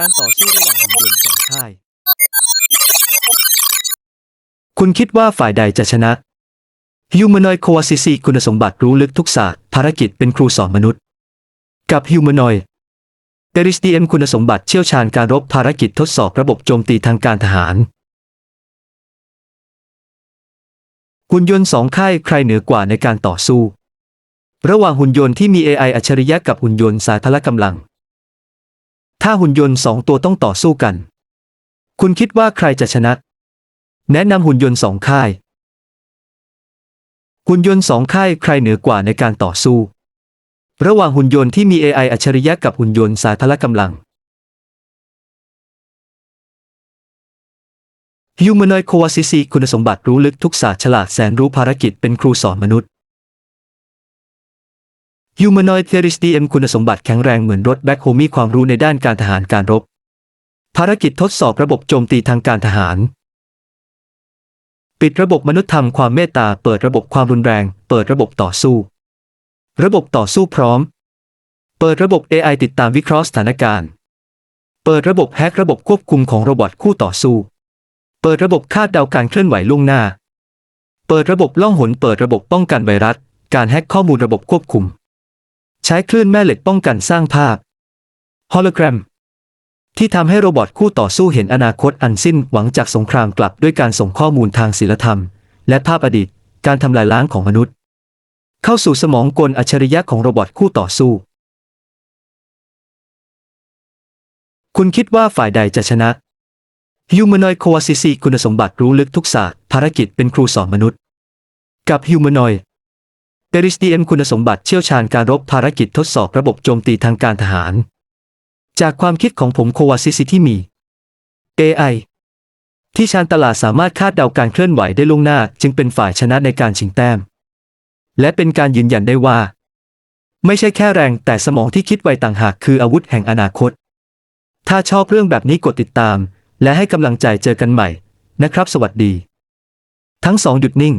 การต่อสู้ระหว่างหุ่นยนต์สองค่าย คุณคิดว่าฝ่ายใดจะชนะ Humanoid Coasis คุณสมบัติรู้ลึกทุกศาสตร์ภารกิจเป็นครูสอนมนุษย์ กับ Humanoid p e r i s t i m คุณสมบัติเชี่ยวชาญการรบภารกิจทดสอบระบบโจมตีทางการทหารหุ่นยนต์สองค่ายใครเหนือกว่าในการต่อสู้ ระหว่างหุ่นยนต์ที่มี AI อัจฉริยะกับหุ่นยนต์สายพละกำลัง ถ้าหุ่นยนต์สองตัวต้องต่อสู้กัน คุณคิดว่าใครจะชนะ แนะนำหุ่นยนต์สองค่าย หุ่นยนต์สองค่ายใครเหนือกว่าในการต่อสู้ ระหว่างหุ่นยนต์ที่มี AI อัจฉริยะกับหุ่นยนต์สายพละกำลัง Humanoid Coasis คุณสมบัติรู้ลึกทุกศาสตร์ฉลาดแสนรู้ภารกิจเป็นครูสอนมนุษย์ Humanoid t h e r i s t m คุณสมบัติแข็งแรงเหมือนรถแบ็คโฮมีความรู้ในด้านการทหารการรบ ภารกิจทดสอบระบบโจมตีทางการทหาร ปิดระบบมนุษยธรรมความเมตตาเปิดระบบความรุนแรง เปิดระบบต่อสู้ ระบบต่อสู้พร้อม เปิดระบบ AI ติดตามวิเคราะห์สถานการณ์ เปิดระบบแฮกระบบควบคุมของโรบอทคู่ต่อสู้ เปิดระบบคาดเดาการเคลื่อนไหวล่วงหน้า เปิดระบบล่องหนเปิดระบบป้องกันไวรัส การแฮกข้อมูลระบบควบคุม ใช้คลื่นแม่เหล็กป้องกันสร้างภาพฮอลโลแกรม ที่ทำให้โรบอทคู่ต่อสู้เห็นอนาคตอันสิ้นหวังจากสงครามกลับด้วยการส่งข้อมูลทางศิลธรรม และภาพอดีต การทำลายล้างของมนุษย์ เข้าสู่สมองกลอัจฉริยะของโรบอทคู่ต่อสู้ คุณคิดว่าฝ่ายใดจะชนะ Humanoid Coasis คุณสมบัติรู้ลึกทุกศาสตร์ภารกิจเป็นครูสอนมนุษย์ กับ Humanoid p e r i s t i m คุณสมบัติเชี่ยวชาญการรบภารกิจทดสอบระบบโจมตีทางการทหาร จากความคิดของผมโควาซิซิที่มี AI ที่ชาญตลาดสามารถคาดเดาการเคลื่อนไหวได้ล่วงหน้า จึงเป็นฝ่ายชนะในการชิงแต้ม และเป็นการยืนยันได้ว่า ไม่ใช่แค่แรงแต่สมองที่คิดไวต่างหากคืออาวุธแห่งอนาคต ถ้าชอบเรื่องแบบนี้กดติดตาม และให้กำลังใจเจอกันใหม่ นะครับ สวัสดี ทั้งสองหยุดนิ่ง